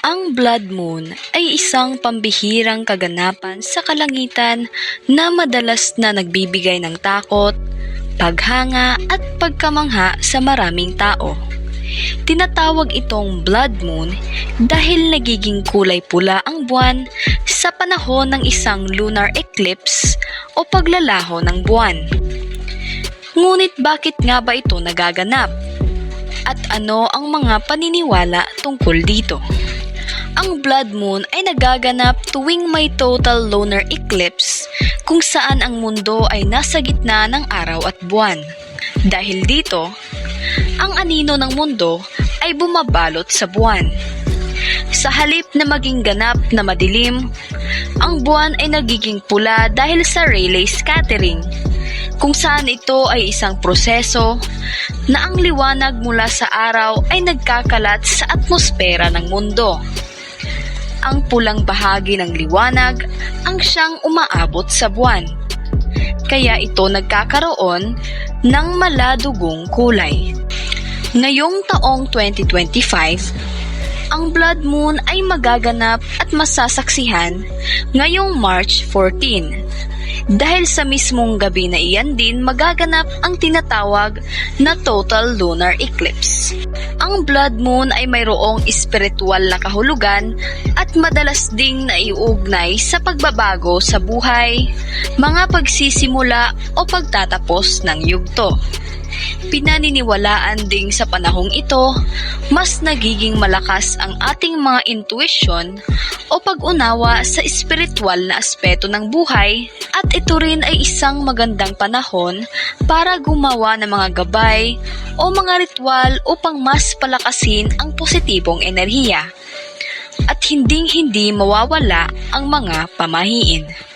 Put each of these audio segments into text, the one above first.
Ang blood moon ay isang pambihirang kaganapan sa kalangitan na madalas na nagbibigay ng takot, paghanga at pagkamangha sa maraming tao. Tinatawag itong blood moon dahil nagiging kulay pula ang buwan sa panahon ng isang lunar eclipse o paglalaho ng buwan. Ngunit bakit nga ba ito nagaganap? At ano ang mga paniniwala tungkol dito? Ang blood moon ay nagaganap tuwing may total lunar eclipse kung saan ang mundo ay nasa gitna ng araw at buwan. Dahil dito, ang anino ng mundo ay bumabalot sa buwan. Sa halip na maging ganap na madilim, ang buwan ay nagiging pula dahil sa Rayleigh scattering, kung saan ito ay isang proseso na ang liwanag mula sa araw ay nagkakalat sa atmosfera ng mundo. Ang pulang bahagi ng liwanag ang siyang umaabot sa buwan. Kaya ito nagkakaroon ng maladugong kulay. Ngayong taong 2025, ang blood moon ay magaganap at masasaksihan ngayong March 14. Dahil sa mismong gabi na iyan din magaganap ang tinatawag na total lunar eclipse. Ang blood moon ay mayroong espiritual na kahulugan at madalas ding naiugnay sa pagbabago sa buhay, mga pagsisimula o pagtatapos ng yugto. Pinaniniwalaan ding sa panahong ito, mas nagiging malakas ang ating mga intuition o pag-unawa sa espiritual na aspeto ng buhay at ito rin ay isang magandang panahon para gumawa ng mga gabay o mga ritual upang mas palakasin ang positibong enerhiya at hinding-hindi mawawala ang mga pamahiin.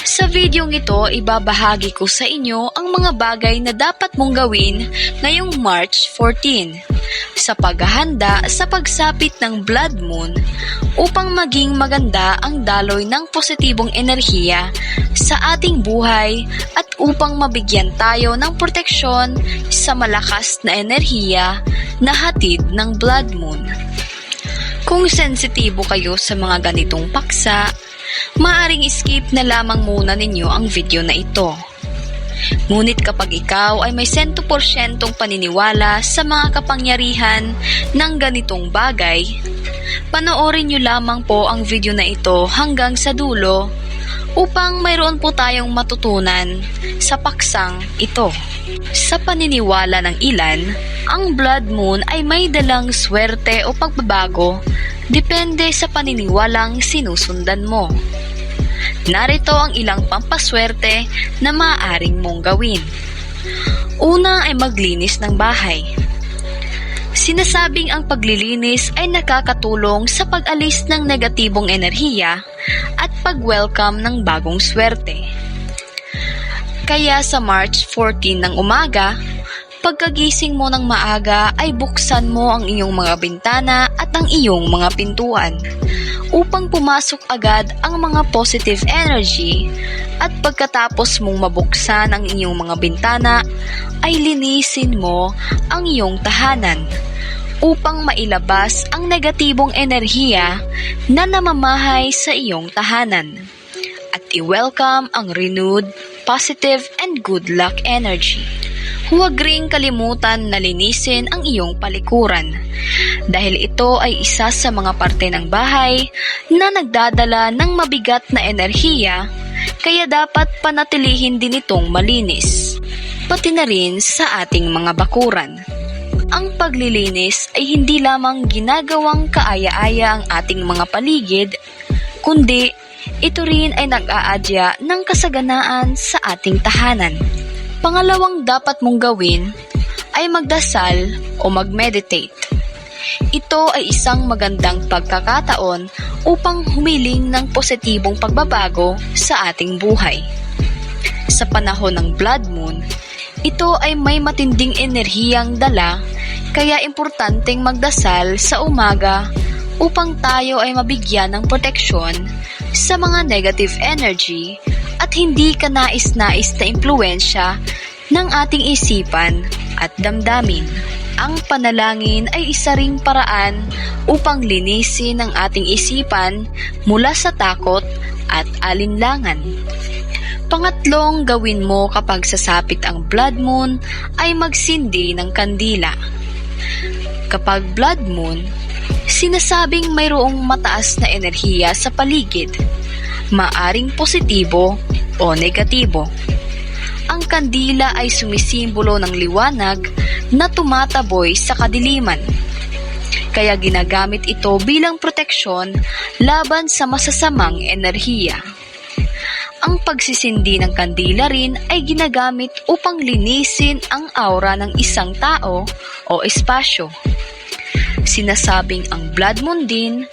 Sa videong ito, ibabahagi ko sa inyo ang mga bagay na dapat mong gawin ngayong March 14 sa paghahanda sa pagsapit ng blood moon upang maging maganda ang daloy ng positibong enerhiya sa ating buhay at upang mabigyan tayo ng proteksyon sa malakas na enerhiya na hatid ng blood moon. Kung sensitibo kayo sa mga ganitong paksa, maaring skip na lamang muna ninyo ang video na ito. Ngunit kapag ikaw ay may 100% paniniwala sa mga kapangyarihan ng ganitong bagay, panoorin nyo lamang po ang video na ito hanggang sa dulo upang mayroon po tayong matutunan sa paksang ito. Sa paniniwala ng ilan, ang blood moon ay may dalang swerte o pagbabago depende sa paniniwalang sinusundan mo. Narito ang ilang pampaswerte na maaaring mong gawin. Una ay maglinis ng bahay. Sinasabing ang paglilinis ay nakakatulong sa pag-alis ng negatibong enerhiya at pag-welcome ng bagong swerte. Kaya sa March 14 ng umaga, pagkagising mo ng maaga ay buksan mo ang iyong mga bintana at ang iyong mga pintuan upang pumasok agad ang mga positive energy at pagkatapos mong mabuksan ang iyong mga bintana ay linisin mo ang iyong tahanan upang mailabas ang negatibong enerhiya na namamahay sa iyong tahanan at i-welcome ang renewed, positive, and good luck energy. Huwag ring kalimutan na linisin ang iyong palikuran dahil ito ay isa sa mga parte ng bahay na nagdadala ng mabigat na enerhiya kaya dapat panatilihin din itong malinis, pati na rin sa ating mga bakuran. Ang paglilinis ay hindi lamang ginagawang kaaya-aya ang ating mga paligid, kundi ito rin ay nag-aadya ng kasaganaan sa ating tahanan. Pangalawang dapat mong gawin ay magdasal o mag-meditate. Ito ay isang magandang pagkakataon upang humiling ng positibong pagbabago sa ating buhay. Sa panahon ng blood moon, ito ay may matinding enerhiyang dala kaya importanteng magdasal sa umaga upang tayo ay mabigyan ng proteksyon sa mga negative energy at hindi ka nais-nais na impluensya ng ating isipan at damdamin. ang panalangin ay isa ring paraan upang linisin ang ating isipan mula sa takot at alinlangan. Pangatlong gawin mo kapag sasapit ang blood moon ay magsindi ng kandila. Kapag blood moon, sinasabing mayroong mataas na enerhiya sa paligid, maaring positibo o negatibo. Ang kandila ay sumisimbolo ng liwanag na tumataboy sa kadiliman. Kaya ginagamit ito bilang proteksyon laban sa masasamang enerhiya. Ang pagsisindi ng kandila rin ay ginagamit upang linisin ang aura ng isang tao o espasyo. Sinasabing ang blood moon din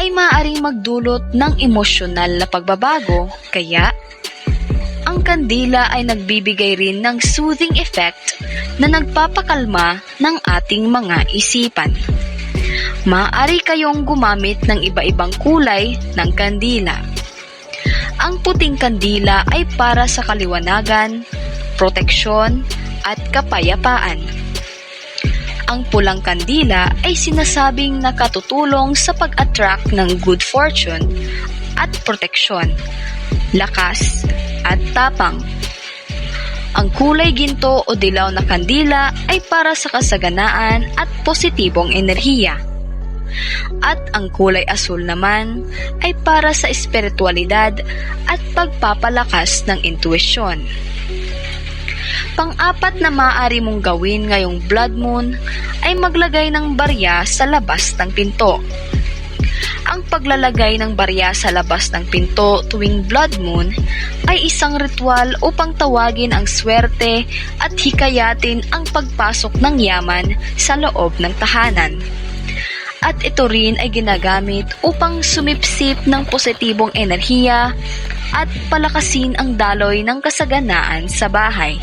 ay maaaring magdulot ng emosyonal na pagbabago kaya ang kandila ay nagbibigay rin ng soothing effect na nagpapakalma ng ating mga isipan. Maaari kayong gumamit ng iba-ibang kulay ng kandila. Ang puting kandila ay para sa kaliwanagan, proteksyon, at kapayapaan. Ang pulang kandila ay sinasabing nakatutulong sa pag-attract ng good fortune at proteksyon, lakas, at tapang. Ang kulay ginto o dilaw na kandila ay para sa kasaganaan at positibong enerhiya. At ang kulay asul naman ay para sa espiritualidad at pagpapalakas ng intuisyon. Pang-apat na maaari mong gawin ngayong blood moon ay maglagay ng barya sa labas ng pinto. Ang paglalagay ng barya sa labas ng pinto tuwing blood moon ay isang ritual upang tawagin ang swerte at hikayatin ang pagpasok ng yaman sa loob ng tahanan. At ito rin ay ginagamit upang sumipsip ng positibong enerhiya at palakasin ang daloy ng kasaganaan sa bahay.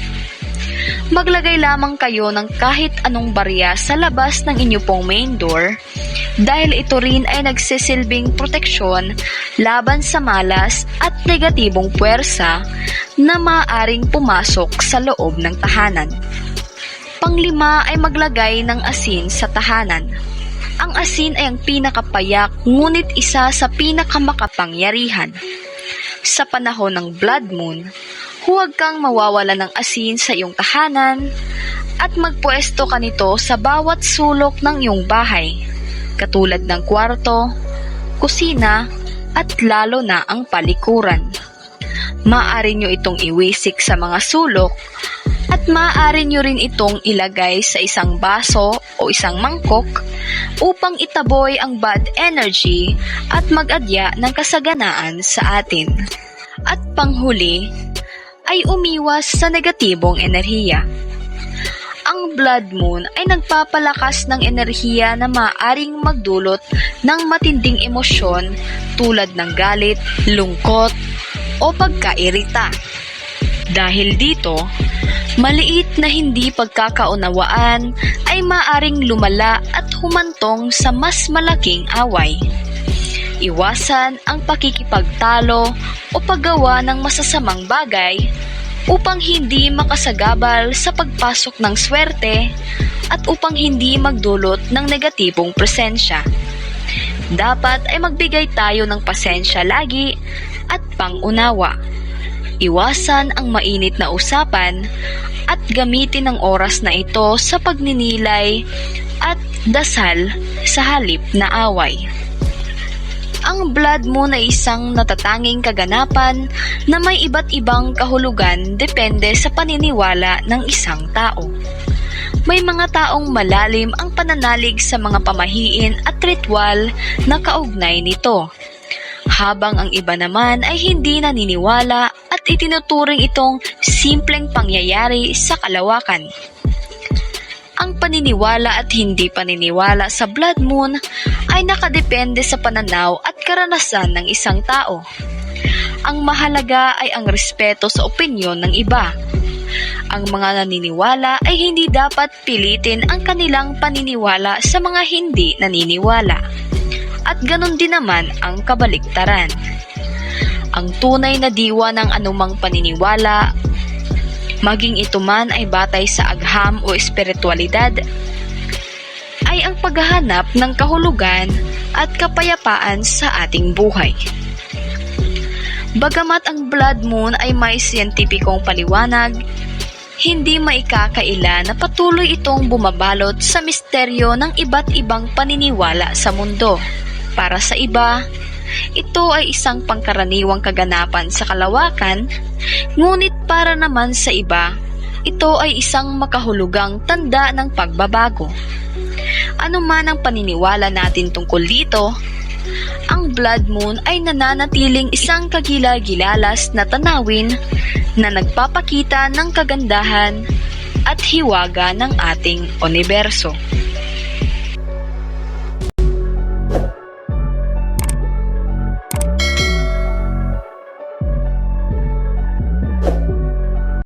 Maglagay lamang kayo ng kahit anong barya sa labas ng inyo pong main door dahil ito rin ay nagsisilbing proteksyon laban sa malas at negatibong puwersa na maaaring pumasok sa loob ng tahanan. Panglima ay maglagay ng asin sa tahanan. Ang asin ay ang pinakapayak ngunit isa sa pinakamakapangyarihan. Sa panahon ng blood moon, huwag kang mawawala ng asin sa iyong tahanan at magpwesto ka nito sa bawat sulok ng iyong bahay, katulad ng kwarto, kusina, at lalo na ang palikuran. Maaari nyo itong iwisik sa mga sulok at maaari nyo rin itong ilagay sa isang baso o isang mangkok upang itaboy ang bad energy at mag-adya ng kasaganaan sa atin. At panghuli, ay umiwas sa negatibong enerhiya. Ang blood moon ay nagpapalakas ng enerhiya na maaring magdulot ng matinding emosyon tulad ng galit, lungkot, o pagkairita. Dahil dito, maliit na hindi pagkakaunawaan ay maaring lumala at humantong sa mas malaking away. Iwasan ang pakikipagtalo o paggawa ng masasamang bagay upang hindi makasagabal sa pagpasok ng swerte at upang hindi magdulot ng negatibong presensya. Dapat ay magbigay tayo ng pasensya lagi at pangunawa. Iwasan ang mainit na usapan at gamitin ang oras na ito sa pagninilay at dasal sa halip na away. Ang blood moon ay isang natatanging kaganapan na may iba't ibang kahulugan depende sa paniniwala ng isang tao. May mga taong malalim ang pananalig sa mga pamahiin at ritual na kaugnay nito. Habang ang iba naman ay hindi naniniwala at itinuturing itong simpleng pangyayari sa kalawakan ang paniniwala at hindi paniniwala sa blood moon ay nakadepende sa pananaw at karanasan ng isang tao. Ang mahalaga ay ang respeto sa opinyon ng iba. Ang mga naniniwala ay hindi dapat pilitin ang kanilang paniniwala sa mga hindi naniniwala. At ganon din naman ang kabaliktaran. Ang tunay na diwa ng anumang paniniwala maging ito man ay batay sa agham o espiritualidad, ay ang paghahanap ng kahulugan at kapayapaan sa ating buhay. Bagamat ang blood moon ay may siyentipikong paliwanag, hindi maikakaila na patuloy itong bumabalot sa misteryo ng iba't ibang paniniwala sa mundo. Para sa iba, ito ay isang pangkaraniwang kaganapan sa kalawakan, ngunit para naman sa iba, ito ay isang makahulugang tanda ng pagbabago. Ano man ang paniniwala natin tungkol dito, ang blood moon ay nananatiling isang kagila-gilalas na tanawin na nagpapakita ng kagandahan at hiwaga ng ating universo.